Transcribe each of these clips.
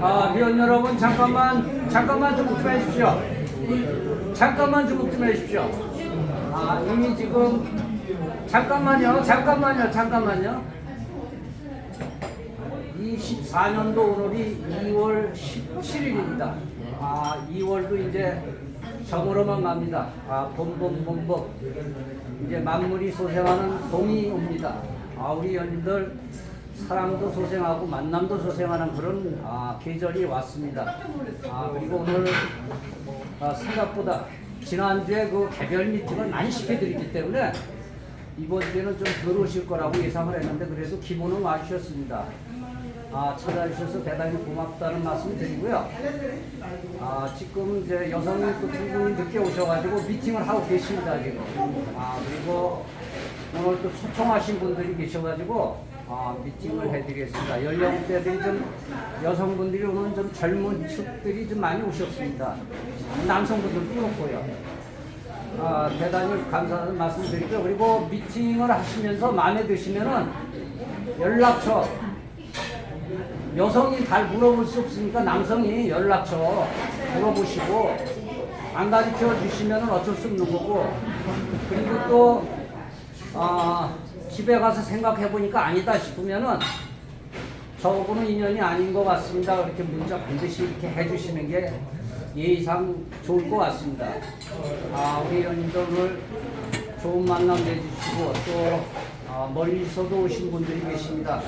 아, 위원 여러분 잠깐만 잠깐만 주목 좀 해주십시오. 잠깐만 주목 좀 해주십시오. 아 이미 지금 잠깐만요, 잠깐만요, 잠깐만요. 24년도 오늘이 2월 17일입니다. 아 2월도 이제 정으로만 갑니다. 아 봄봄봄봄 이제 만물이 소생하는 봄이 옵니다. 아 우리 연인들 사랑도 소생하고 만남도 소생하는 그런 아, 계절이 왔습니다. 아 그리고 오늘 아, 생각보다 지난주에 그 개별 미팅을 많이 시켜드렸기 때문에 이번 주에는 좀 덜 오실 거라고 예상을 했는데 그래도 기본은 와주셨습니다. 아, 찾아주셔서 대단히 고맙다는 말씀 드리고요. 아, 지금 이제 여성이 또 충분히 늦게 오셔가지고 미팅을 하고 계십니다, 지금. 아, 그리고 오늘 또 초청하신 분들이 계셔가지고 아, 미팅을 해드리겠습니다. 연령대들이 좀 여성분들이 오늘 좀 젊은 축들이 좀 많이 오셨습니다. 남성분들도 그렇고요. 아, 대단히 감사하는 말씀 드리고요. 그리고 미팅을 하시면서 마음에 드시면은 연락처 여성이 잘 물어볼 수 없으니까 남성이 연락처 물어보시고 안 가르쳐 주시면 어쩔 수 없는 거고 그리고 또 아, 집에 가서 생각해 보니까 아니다 싶으면은 저하고는 인연이 아닌 것 같습니다. 이렇게 문자 반드시 이렇게 해주시는 게 예의상 좋을 것 같습니다. 아, 우리 연인들 오늘 좋은 만남 내주시고 또 아, 멀리서도 오신 분들이 계십니다.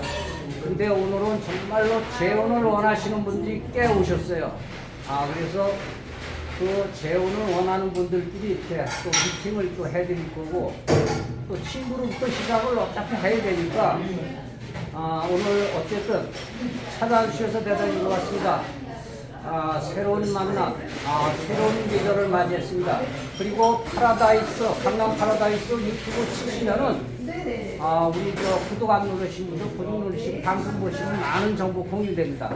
근데 오늘은 정말로 재혼을 원하시는 분들이 꽤 오셨어요. 아, 그래서 그 재혼을 원하는 분들끼리 이렇게 또 미팅을 또 해드릴 거고 또 친구로부터 시작을 어차피 해야 되니까 아, 오늘 어쨌든 찾아주셔서 대단히 고맙습니다. 아, 새로운 만남, 아, 새로운 계절을 맞이했습니다. 그리고 파라다이스, 강남 파라다이스 유튜브 치시면은 아, 우리 저 구독 안 누르신 분들 구독 누르시고 방송 보시면 많은 정보 공유됩니다.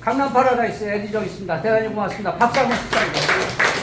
강남 파라다이스 에디정 있습니다. 대단히 고맙습니다. 박수 한번 부탁드립니다.